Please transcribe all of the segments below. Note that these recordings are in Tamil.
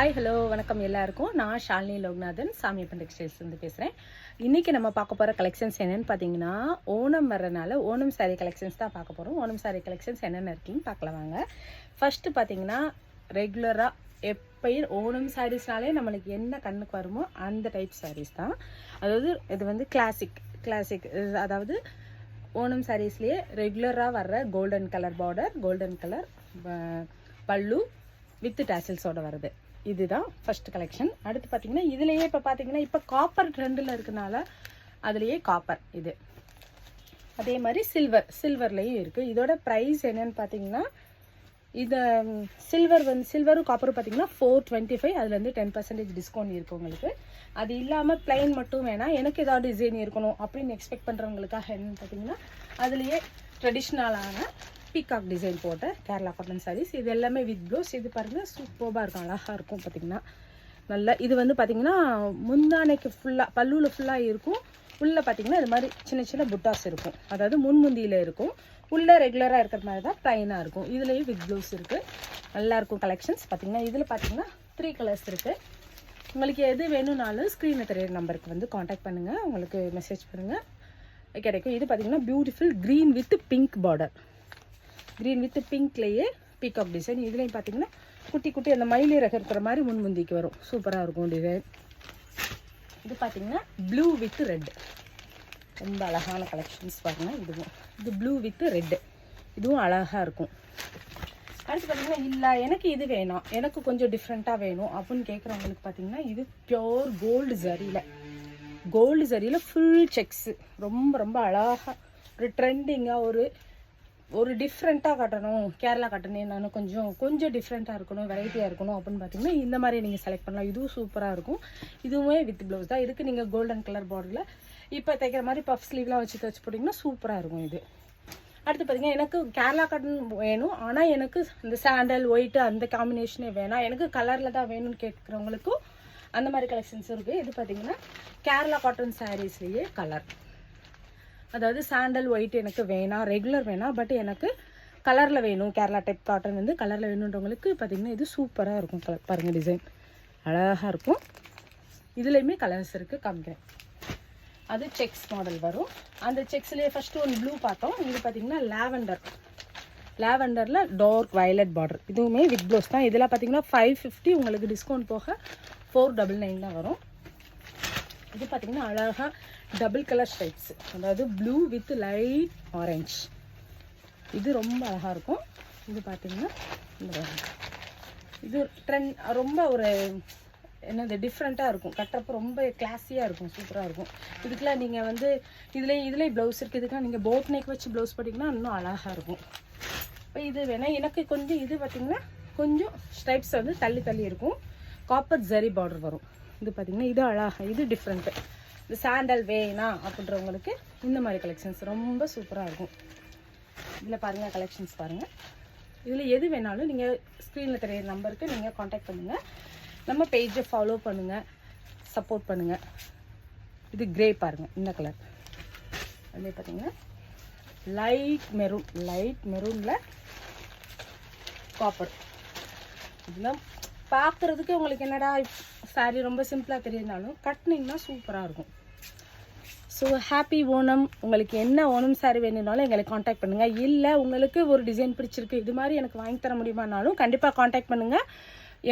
ஹாய் ஹலோ வணக்கம் எல்லாருக்கும். நான் ஷாலினி லோக்நாதன் சாமி டெக்ஸ்டைல்ஸ் பேசுகிறேன் இன்றைக்கி நம்ம பார்க்க போகிற கலெக்ஷன்ஸ் என்னென்னு பார்த்தீங்கன்னா ஓணம் வர்றனால ஓணம் saree கலெக்ஷன்ஸ் தான் பார்க்க போகிறோம் ஓணம் சாரீ கலெக்ஷன்ஸ் என்னென்ன இருக்குன்னு பார்க்கலாம் வாங்க. ஃபஸ்ட்டு பார்த்தீங்கன்னா ரெகுலராக எப்பயும் ஓணம் சாரீஸ்னாலே நம்மளுக்கு என்ன கண்ணுக்கு வருமோ அந்த டைப் சாரீஸ் தான். அதாவது இது வந்து கிளாசிக் கிளாசிக் அதாவது ஓணம் சாரீஸ்லேயே ரெகுலராக வர்ற golden colour border golden colour பல்லு வித் டேசல்ஸோடு வருது இதுதான் ஃபர்ஸ்ட் கலெக்ஷன் அடுத்து பார்த்தீங்கன்னா இதுலேயே இப்போ பார்த்தீங்கன்னா இப்போ காப்பர் ட்ரெண்டில் இருக்கனால அதுலேயே காப்பர் இது. அதே மாதிரி சில்வர் சில்வர்லேயும் இருக்குது இதோட ப்ரைஸ் என்னன்னு பார்த்தீங்கன்னா இதை சில்வர் வந்து சில்வரும் காப்பரும் பார்த்தீங்கன்னா ஃபோர் டுவெண்ட்டி ஃபைவ் அதுலேருந்து டென் பர்சன்டேஜ் டிஸ்கவுண்ட் இருக்குது உங்களுக்கு. அது இல்லாமல் பிளைன் மட்டும் வேணாம் எனக்கு ஏதாவது டிசைன் இருக்கணும் அப்படின்னு எக்ஸ்பெக்ட் பண்ணுறவங்களுக்காக என்னென்னு பார்த்தீங்கன்னா அதுலேயே ட்ரெடிஷ்னலான பீகாக் டிசைன் போட்ட கேரளா காட்டன் சாரீஸ் இது எல்லாமே வித் ப்ளவுஸ் இது பாருங்கள் சூப்பராக இருக்கும். அழகாக இருக்கும் பார்த்தீங்கன்னா நல்லா இது வந்து பார்த்தீங்கன்னா முந்தானைக்கு ஃபுல்லாக பல்லுவில் ஃபுல்லாக இருக்கும். உள்ளே பார்த்தீங்கன்னா இது மாதிரி சின்ன சின்ன புட்டாஸ் இருக்கும். அதாவது முன்முந்தியில் இருக்கும். உள்ளே ரெகுலராக இருக்கிற மாதிரி தான் ப்ளைனாக இருக்கும். இதுலேயும் வித் ப்ளவுஸ் இருக்குது நல்லாயிருக்கும் கலெக்ஷன்ஸ் பார்த்தீங்கன்னா இதில் பார்த்தீங்கன்னா த்ரீ கலர்ஸ் இருக்குது உங்களுக்கு எது வேணும்னாலும் ஸ்க்ரீனில் தெரியுற நம்பருக்கு வந்து காண்டாக்ட் பண்ணுங்கள் உங்களுக்கு மெசேஜ் பண்ணுங்கள் கிடைக்கும். இது பார்த்தீங்கன்னா beautiful green with pink border green with பிங்க்லேயே peacock design இதுலேயும் பார்த்தீங்கன்னா குட்டி குட்டி அந்த மயிலி ரகம் இருக்கிற மாதிரி முன்முந்திக்கு வரும். சூப்பராக இருக்கும் டிசைன் இது பார்த்தீங்கன்னா ப்ளூ வித் ரெட் ரொம்ப அழகான கலெக்ஷன்ஸ் பாருங்கள் இதுவும் இது ப்ளூ வித் ரெட்டு இதுவும் அழகாக இருக்கும். அடுத்து பார்த்தீங்கன்னா இல்லை எனக்கு இது வேணாம். எனக்கு கொஞ்சம் டிஃப்ரெண்ட்டாக வேணும் அப்படின்னு கேட்குறவங்களுக்கு பார்த்தீங்கன்னா இது பியோர் கோல்டு ஜரியில் கோல்டு ஜரியில் ஃபுல் செக்ஸு ரொம்ப ரொம்ப அழகாக ஒரு ட்ரெண்டிங்காக ஒரு ஒரு டிஃப்ரெண்ட்டாக காட்டணும். கேரளா காட்டணும் நான் கொஞ்சம் கொஞ்சம் டிஃப்ரெண்ட்டாக இருக்கணும் வெரைட்டியாக இருக்கணும் அப்படின்னு பார்த்தீங்கன்னா இந்த மாதிரி நீங்கள் செலக்ட் பண்ணலாம். இதுவும் சூப்பராக இருக்கும். இதுவுமே வித் ப்ளவுஸ் தான். இதுக்கு நீங்கள் கோல்டன் கலர் பார்டரில் இப்போ தைக்கிற மாதிரி பஃப் ஸ்லீவ்லாம் வச்சு தைச்சு போட்டிங்கன்னா சூப்பராக இருக்கும் இது. அடுத்து பார்த்தீங்கன்னா எனக்கு கேரளா காட்டன் வேணும். ஆனால் எனக்கு இந்த சாண்டல் ஒயிட்டு அந்த காம்பினேஷனே வேணாம். எனக்கு கலரில் தான் வேணும்னு கேட்குறவங்களுக்கும் அந்த மாதிரி கலெக்ஷன்ஸ் இருக்குது இது பார்த்தீங்கன்னா கேரளா காட்டன் சாரீஸ்லேயே கலர் அதாவது சாண்டல் ஒயிட் எனக்கு வேணாம் ரெகுலர் வேணாம் பட் எனக்கு கலரில் வேணும். கேரளா டைப் காட்டன் வந்து கலரில் வேணுன்றவங்களுக்கு பார்த்தீங்கன்னா இது சூப்பராக இருக்கும் கலர் பாருங்கள் டிசைன் அழகாக இருக்கும். இதுலேயுமே கலர்ஸ் இருக்குது காமிக்கிறேன் அது செக்ஸ் மாடல் வரும். அந்த செக்ஸ்லேயே ஃபஸ்ட்டு ஒன்று ப்ளூ பார்த்தோம். இது பார்த்தீங்கன்னா லாவெண்டர் லாவெண்டரில் டார்க் வயலட் பார்டர் இதுவுமே வித் ப்ளவுஸ் தான். இதில் பார்த்தீங்கன்னா ஃபைவ் ஃபிஃப்டி உங்களுக்கு டிஸ்கவுண்ட் போக ஃபோர் டபுள் நைன் தான் வரும். இது பார்த்தீங்கன்னா அழகாக டபுள் கலர் ஸ்ட்ரைப்ஸ் அதாவது ப்ளூ வித் லைட் ஆரஞ்ச் இது ரொம்ப அழகாக இருக்கும். இது பார்த்தீங்கன்னா இந்த இது ட்ரெண்ட் ரொம்ப ஒரு என்னது டிஃப்ரெண்ட்டாக இருக்கும். கட்டுறப்ப ரொம்ப கிளாஸியாக இருக்கும் சூப்பராக இருக்கும். இதுக்கெலாம் நீங்கள் வந்து இதுலேயே இதுலேயே ப்ளவுஸ் இருக்குது இதுக்கெலாம் நீங்கள் போட் நெக் வச்சு ப்ளவுஸ் போட்டிங்கன்னா இன்னும் அழகாக இருக்கும். இப்போ இது வேணால் எனக்கு கொஞ்சம் இது பார்த்தீங்கன்னா கொஞ்சம் ஸ்ட்ரைப்ஸ் வந்து தள்ளி தள்ளி இருக்கும். காப்பர் ஜரி பார்டர் வரும். இது பார்த்தீங்கன்னா இது அழகாக இது டிஃப்ரெண்ட்டு இந்த சாண்டல் வேணாம் அப்படின்றவங்களுக்கு இந்த மாதிரி கலெக்ஷன்ஸ் ரொம்ப சூப்பராக இருக்கும். இதில் பாருங்கள் கலெக்ஷன்ஸ் பாருங்கள் இதில் எது வேணாலும் நீங்கள் ஸ்க்ரீனில் தெரியிற நம்பருக்கு நீங்கள் காண்டாக்ட் பண்ணுங்கள் நம்ம பேஜை ஃபாலோ பண்ணுங்கள் சப்போர்ட் பண்ணுங்கள் இது கிரே பாருங்கள் இந்த கலர் அதே பார்த்தீங்கன்னா லைட் மெரூன் லைட் மெரூனில் காப்பர் இதெல்லாம் பார்க்குறதுக்கு உங்களுக்கு என்னடா சாரி ரொம்ப சிம்பிளாக தெரியுதுனாலும் கட்டினீங்கன்னா சூப்பராக இருக்கும். So happy Onam. உங்களுக்கு என்ன ஓணம் சாரி வேணும்னாலும் எங்களை காண்டாக்ட் பண்ணுங்கள் இல்லை உங்களுக்கு ஒரு டிசைன் பிடிச்சிருக்கு இது மாதிரி எனக்கு வாங்கி தர முடியுமானாலும் கண்டிப்பாக காண்டாக்ட் பண்ணுங்கள்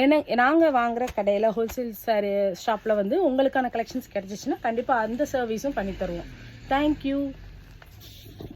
ஏன்னா நாங்கள் வாங்குகிற கடையில் ஹோல்சேல் சாரி ஷாப்பில் வந்து உங்களுக்கான கலெக்ஷன்ஸ் கிடச்சிச்சின்னா கண்டிப்பாக அந்த சர்வீஸும் பண்ணி தருவோம். தேங்க்யூ